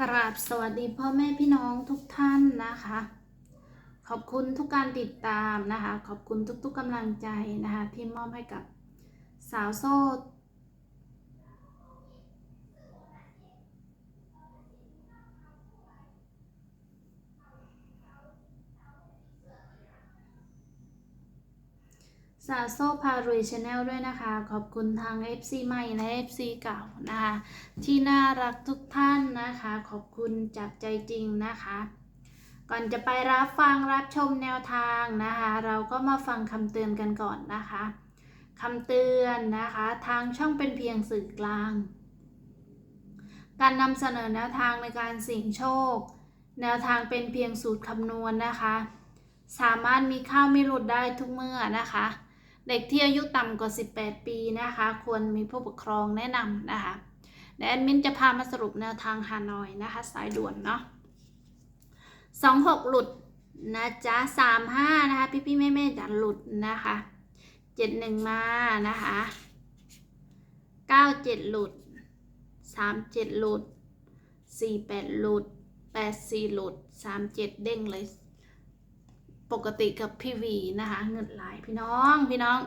กราบสวัสดีพ่อแม่พี่น้องทุกท่านนะคะ ขอบคุณทุกการติดตามนะคะ ขอบคุณทุกๆกำลังใจนะคะที่มอบให้กับสาวโซ่ สาโซพารวยชาแนลด้วยนะคะ ขอบคุณทาง FC ใหม่และ FC เก่านะคะ ที่น่ารักทุกท่านนะคะ ขอบคุณจากใจจริงนะคะ ก่อนจะไปรับฟังรับชมแนวทางนะคะ เราก็มาฟังคำเตือนกันก่อนนะคะคำเตือนนะคะ ทางช่องเป็นเพียงสื่อกลาง การนำเสนอแนวทางในการเสี่ยงโชค แนวทางเป็นเพียงสูตรคำนวณนะคะ สามารถมีข้าวไม่หลุดได้ทุกเมื่อนะคะ เด็กที่อายุต่ำกว่า 18 ปีนะคะ ควรมีผู้ปกครองแนะนำนะคะและแอดมินจะพามาสรุปแนวทางฮานอยนะคะ สายด่วนเนาะ26หลุดนะจ๊ะ35นะคะ พี่พี่ๆแม่แม่ๆจะหลุดนะคะ71มานะคะ97หลุด37หลุด48หลุด84หลุด37เด้งเลย ปกติกับพี่วีนะคะเงินหลายพี่น้องพี่น้อง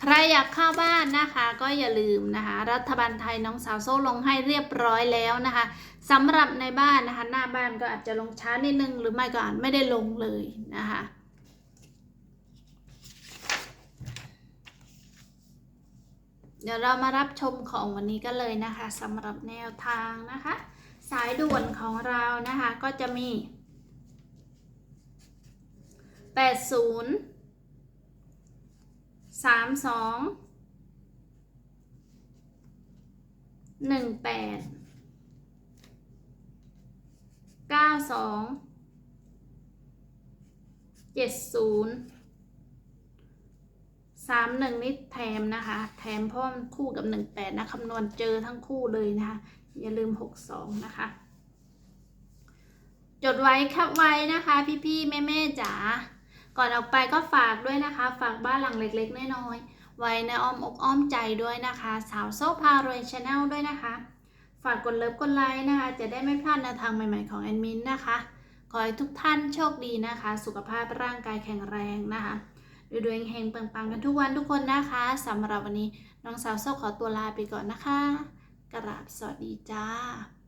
ใครอยากเข้าบ้านนะคะ ก็อย่าลืมนะคะ รัฐบาลไทยน้องสาวโซ่ลงให้เรียบร้อยแล้วนะคะสำหรับในบ้านนะคะ หน้าบ้านก็อาจจะลงช้านิดนึง หรือไม่ก็อาจไม่ได้ลงเลยนะคะเดี๋ยวเรามารับชมของวันนี้กันเลยนะคะสำหรับแนวทางนะคะ สายด่วนของเรานะคะก็จะมี แปดศูนย์สามสองหนึ่งแปดเก้าสองเจ็ดศูนย์สามหนึ่งนี่แถมนะคะ แถมเพราะมันคู่กับหนึ่งแปดนะคำนวณเจอทั้งคู่เลยนะคะ อย่าลืมหกสองนะคะ จดไว้ครับไว้นะคะ พี่ๆแม่ๆจ๋า ก่อนออกไปก็ฝากด้วยนะคะ ฝากบ้านหลังเล็กๆน้อยๆไว้ในอ้อมอกอ้อมใจด้วยนะคะ สาวโซ่พารวยชาแนลด้วยนะคะ ฝากกดเลิฟกดไลค์นะคะ จะได้ไม่พลาดแนวทางใหม่ๆของแอดมินนะคะ ขอให้ทุกท่านโชคดีนะคะ สุขภาพร่างกายแข็งแรงนะคะดูดวงเฮงปังๆกันทุกวันทุกคนนะคะสำหรับวันนี้น้องสาวโซ่ขอตัวลาไปก่อนนะคะ กราบสวัสดีจ้า